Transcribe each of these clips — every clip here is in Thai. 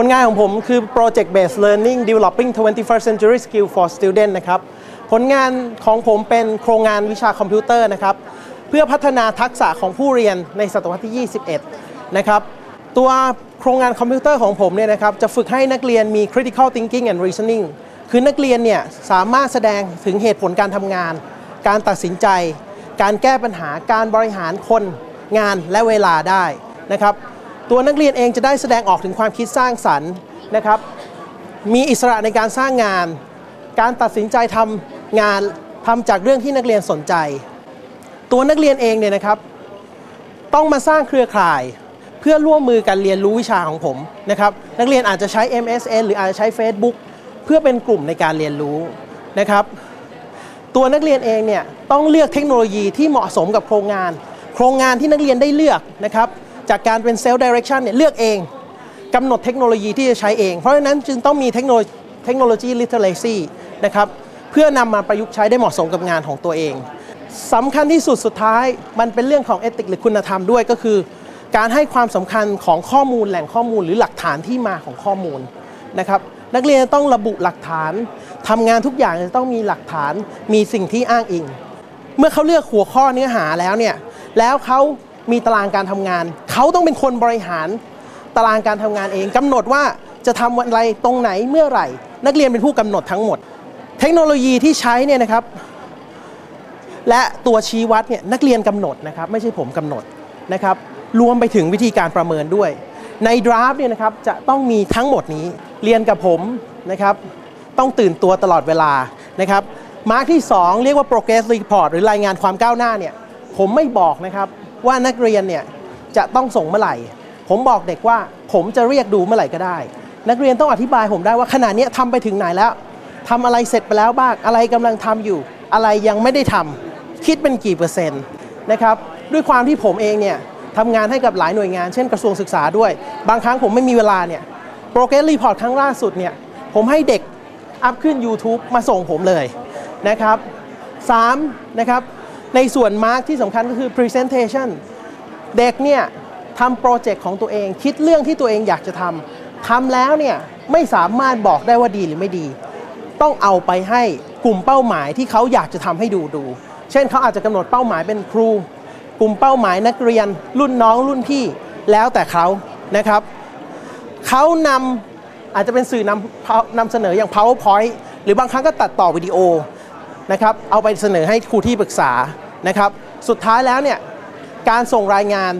ผลงานของผมคือ Project Based Learning Developing 21st Century Skill for Students นะครับ ผลงานของผมเป็นโครงงานวิชาคอมพิวเตอร์นะครับ เพื่อพัฒนาทักษะของผู้เรียนในศตวรรษที่ 21 นะครับ ตัวโครงงานคอมพิวเตอร์ของผมเนี่ยนะครับ จะฝึกให้นักเรียนมี critical thinking and reasoning คือนักเรียนเนี่ยสามารถแสดงถึงเหตุผลการทำงาน การตัดสินใจ การแก้ปัญหา การบริหารคน งานและเวลาได้นะครับ ตัวนักเรียนเองจะได้แสดงออกถึงความคิดสร้างสรรค์นะครับ มีอิสระในการสร้างงาน การตัดสินใจทำงานทำจากเรื่องที่นักเรียนสนใจ ตัวนักเรียนเองเนี่ยนะครับ ต้องมาสร้างเครือข่ายเพื่อร่วมมือกันเรียนรู้วิชาของผมนะครับ นักเรียนอาจจะใช้ MSN หรืออาจจะใช้ Facebook เพื่อเป็นกลุ่มในการเรียนรู้นะครับ ตัวนักเรียนเองเนี่ยต้องเลือกเทคโนโลยีที่เหมาะสมกับโครงงาน โครงงานที่นักเรียนได้เลือกนะครับ จากการเป็นเซลล์ดิเรกชันเนี่ยเลือกเองกำหนดเทคโนโลยีที่จะใช้เอง เพราะฉะนั้นจึงต้องมีเทคโนโลยีเทคโนโลยีลิเทเรซีนะครับเพื่อนำมาประยุกต์ใช้ได้เหมาะสมกับงานของตัวเองสำคัญที่สุดสุดท้าย มันเป็นเรื่องของเอติกหรือคุณธรรมด้วยก็คือ การให้ความสำคัญของข้อมูลแหล่งข้อมูลหรือหลักฐานที่มาของข้อมูลนะครับนักเรียนต้องระบุหลักฐานทำงานทุกอย่างจะต้องมีหลักฐานมีสิ่งที่อ้างอิง เมื่อเขาเลือกหัวข้อเนื้อหาแล้วเนี่ยแล้วเขา มีตารางการทำงาน เขาต้องเป็นคนบริหารตารางการทำงานเองกำหนดว่าจะทำอะไรตรงไหนเมื่อไหร่ นักเรียนเป็นผู้กำหนดทั้งหมด เทคโนโลยีที่ใช้เนี่ยนะครับ และตัวชี้วัดเนี่ยนักเรียนกำหนดนะครับไม่ใช่ผมกำหนดนะครับรวมไปถึงวิธีการประเมินด้วย ในดราฟเนี่ยนะครับจะต้องมีทั้งหมดนี้เรียนกับผมนะครับ ต้องตื่นตัวตลอดเวลานะครับมาร์กที่ 2 เรียกว่า progress report หรือรายงานความก้าวหน้าเนี่ยผมไม่บอกนะครับ ว่านักเรียนเนี่ยจะต้องส่งเมื่อไหร่ ผมบอกเด็กว่าผมจะเรียกดูเมื่อไหร่ก็ได้ นักเรียนต้องอธิบายผมได้ว่าขณะนี้ทำไปถึงไหนแล้วทำอะไรเสร็จไปแล้วบ้างอะไรกำลังทำอยู่ อะไรยังไม่ได้ทำคิดเป็นกี่เปอร์เซ็นต์นะครับด้วยความที่ผมเองเนี่ยทำงานให้กับหลายหน่วยงานเช่นกระทรวงศึกษาด้วย บางครั้งผมไม่มีเวลาเนี่ยโปรเกรสรีพอร์ตครั้งล่าสุดเนี่ยผมให้เด็กอัพขึ้น YouTube มาส่งผมเลยนะครับ3นะครับ ในส่วนมาร์กที่สำคัญก็คือ Presentation เด็กเนี่ยทำโปรเจกต์ของตัวเอง คิดเรื่องที่ตัวเองอยากจะทำทำแล้วเนี่ยไม่สามารถบอกได้ว่าดีหรือไม่ดี ต้องเอาไปให้กลุ่มเป้าหมายที่เขาอยากจะทำให้ดูดู เช่นเขาอาจจะกำหนดเป้าหมายเป็นครู กลุ่มเป้าหมายนักเรียน รุ่นน้องรุ่นพี่แล้วแต่เขานะครับเขานำอาจจะเป็นสื่อนำนำเสนออย่าง powerpoint หรือบางครั้งก็ตัดต่อวิดีโอ นะครับเอาไปเสนอให้ครูที่ปรึกษานะครับสุดท้ายแล้วเนี่ยการส่งรายงาน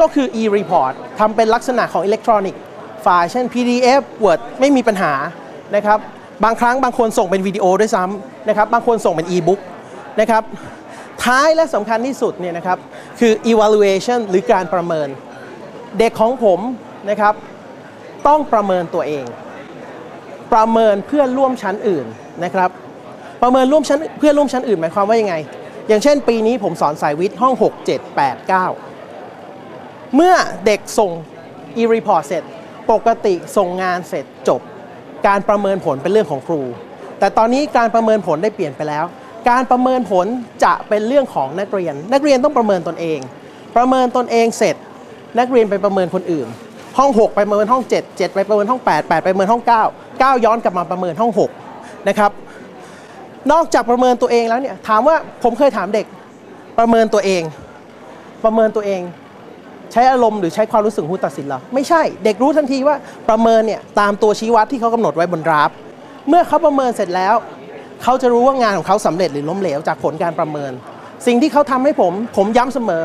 ก็คือ e-report ทำเป็นลักษณะของอิเล็กทรอนิกส์ไฟล์เช่น PDF Word ไม่มีปัญหานะครับบางครั้งบางคนส่งเป็นวิดีโอด้วยซ้ำนะครับบางคนส่งเป็น e-book นะครับท้ายและสำคัญที่สุดเนี่ยนะครับคือ evaluation หรือการประเมิน เด็กของผมนะครับต้องประเมินตัวเอง ประเมินเพื่อนร่วมชั้นอื่นนะครับ ประเมินร่วมชั้นเพื่อนร่วมชั้นอื่นหมายความว่ายังไง อย่างเช่น ปีนี้ผมสอนสายวิทย์ห้อง 6 7 8 9 เมื่อเด็กส่ง e-report เสร็จ ปกติส่งงานเสร็จจบ การประเมินผลเป็นเรื่องของครู แต่ตอนนี้การประเมินผลได้เปลี่ยนไปแล้ว การประเมินผลจะเป็นเรื่องของนักเรียน นักเรียนต้องประเมินตนเอง ประเมินตนเองเสร็จ นักเรียนไปประเมินคนอื่น ห้อง 6 ไปประเมินห้อง 7 7 ไปประเมินห้อง 8 8 ไปประเมินห้อง 9 9 ย้อนกลับมาประเมินห้อง 6 นะครับ นอกจากประเมินตัวเองแล้วเนี่ยถามว่าผมเคยถามเด็กประเมินตัวเอง ประเมินตัวเอง ใช้อารมณ์หรือใช้ความรู้สึกหูตัดสินเหรอไม่ใช่เด็กรู้ทันทีว่าประเมินเนี่ยตามตัวชี้วัดที่เขากำหนดไว้บนดราฟ เมื่อเขาประเมินเสร็จแล้ว เขาจะรู้ว่างานของเขาสำเร็จหรือล้มเหลวจากผลการประเมิน สิ่งที่เขาทำให้ผม ผมย้ำเสมอ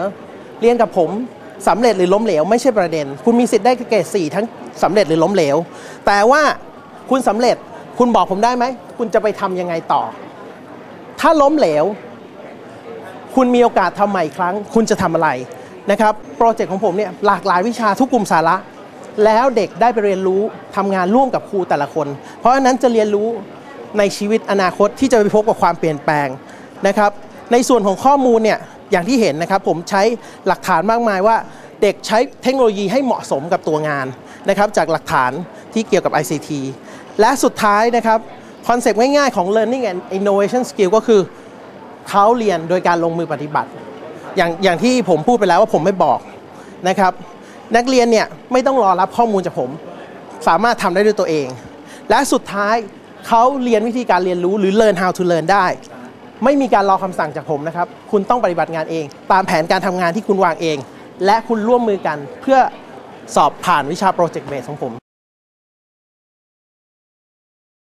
เรียนกับผมสำเร็จหรือล้มเหลวไม่ใช่ประเด็น คุณมีสิทธิ์ได้เกรดสี่ทั้งสำเร็จหรือล้มเหลว แต่ว่าคุณสำเร็จคุณบอกผมได้ไหม คุณจะไปทำยังไงต่อ ถ้าล้มเหลว คุณมีโอกาสทำใหม่อีกครั้ง คุณจะทำอะไรนะครับโปรเจกต์ของผมเนี่ยหลากหลายวิชาทุกกลุ่มสาระ แล้วเด็กได้ไปเรียนรู้ทำงานร่วมกับครูแต่ละคน เพราะฉะนั้นจะเรียนรู้ในชีวิตอนาคตที่จะไปพบกับความเปลี่ยนแปลงนะครับในส่วนของข้อมูลเนี่ยอย่างที่เห็นนะครับผมใช้หลักฐานมากมายว่า เด็กใช้เทคโนโลยีให้เหมาะสมกับตัวงานนะครับจากหลักฐานที่เกี่ยวกับ ICT และสุดท้ายนะครับ คอนเซปต์ง่ายๆของ learning and innovation skill ก็คือเขาเรียนโดยการลงมือปฏิบัติ อย่างอย่างที่ผมพูดไปแล้วว่าผมไม่บอกนะครับ นักเรียนเนี่ยไม่ต้องรอรับข้อมูลจากผม สามารถทำได้ด้วยตัวเอง และสุดท้ายเขาเรียนวิธีการเรียนรู้หรือ learn how to learn ได้ ไม่มีการรอคำสั่งจากผมนะครับ คุณต้องปฏิบัติงานเอง ตามแผนการทำงานที่คุณวางเอง และคุณร่วมมือกันเพื่อสอบผ่านวิชา project base ของผม